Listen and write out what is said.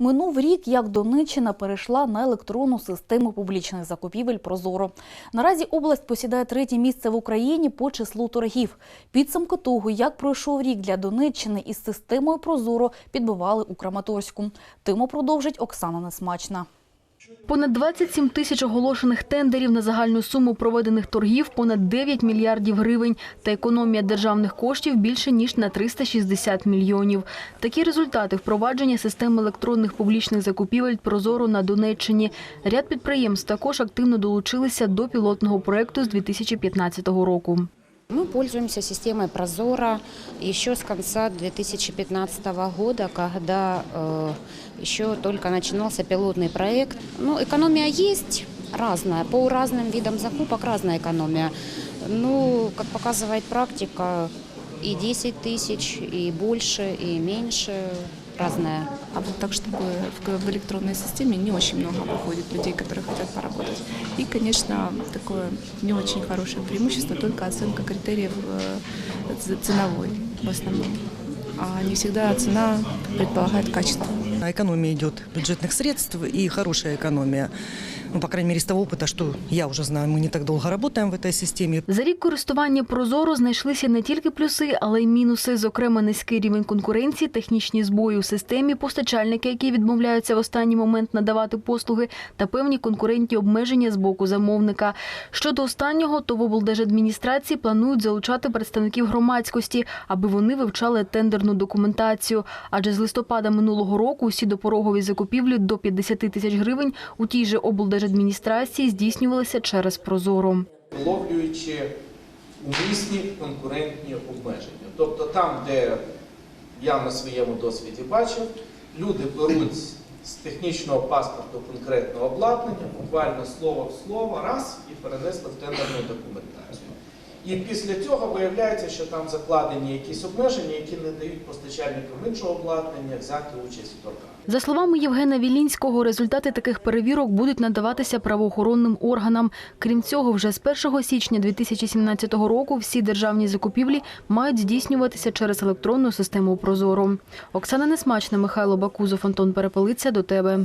Минув рік, як Донеччина перейшла на електронну систему публічних закупівель Прозоро. Наразі область посідає третє місце в Україні по числу торгів. Підсумки того, як пройшов рік для Донеччини із системою Прозоро, підбивали у Краматорську. Тиму продовжить Оксана Несмачна. Понад 27 тисяч оголошених тендерів на загальну суму проведених торгів понад 9 мільярдів гривень та економія державних коштів більше ніж на 360 мільйонів. Такі результати впровадження системи електронних публічних закупівель Прозоро на Донеччині. Ряд підприємств також активно долучилися до пілотного проекту з 2015 року. Мы пользуемся системой Прозора еще с конца 2015 года, когда э, еще только начинался пилотный проект. Ну, экономия есть разная, по разным видам закупок разная экономия. Ну, как показывает практика, и 10 тысяч, и больше, и меньше, разная. А вот так, чтобы в, в электронной системе не очень много выходит людей, которые хотят поработать. И, конечно, такое не очень хорошее преимущество, только оценка критериев э, ц- ценовой в основном. А не всегда цена предполагает качество. А Экономия идет бюджетных средств и хорошая экономия. Ну, по крайней мере, из того опыта, что я уже знаю, мы не так долго работаем в этой системе. За рік користування Прозоро знайшлися не тільки плюси, але й мінуси, зокрема низький рівень конкуренції, технічні збої у системі, постачальники, які відмовляються в останній момент надавати послуги, та певні конкурентні обмеження з боку замовника. Щодо останнього, то в облдержадміністрації планують залучати представників громадськості, аби вони вивчали тендерну документацію. Адже з листопада минулого року усі допорогові закупівлі до 50 тисяч гривень у тій же облдержадміністрації здійснювалися через Прозоро. вловлюючи умісні конкурентні обмеження. Тобто там, де я на своєму досвіді бачив, люди беруть з технічного паспорту конкретного обладнання, буквально слово в слово, раз і перенесли в тендерну документацію. І після цього виявляється, що там закладені якісь обмеження, які не дають постачальникам іншого обладнання взяти участь в торгах. За словами Євгена Вілінського, результати таких перевірок будуть надаватися правоохоронним органам. Крім цього, вже з 1 січня 2017 року всі державні закупівлі мають здійснюватися через електронну систему Прозоро. Оксана Несмачна, Михайло Бакузов, Антон Перепелиця. До тебе.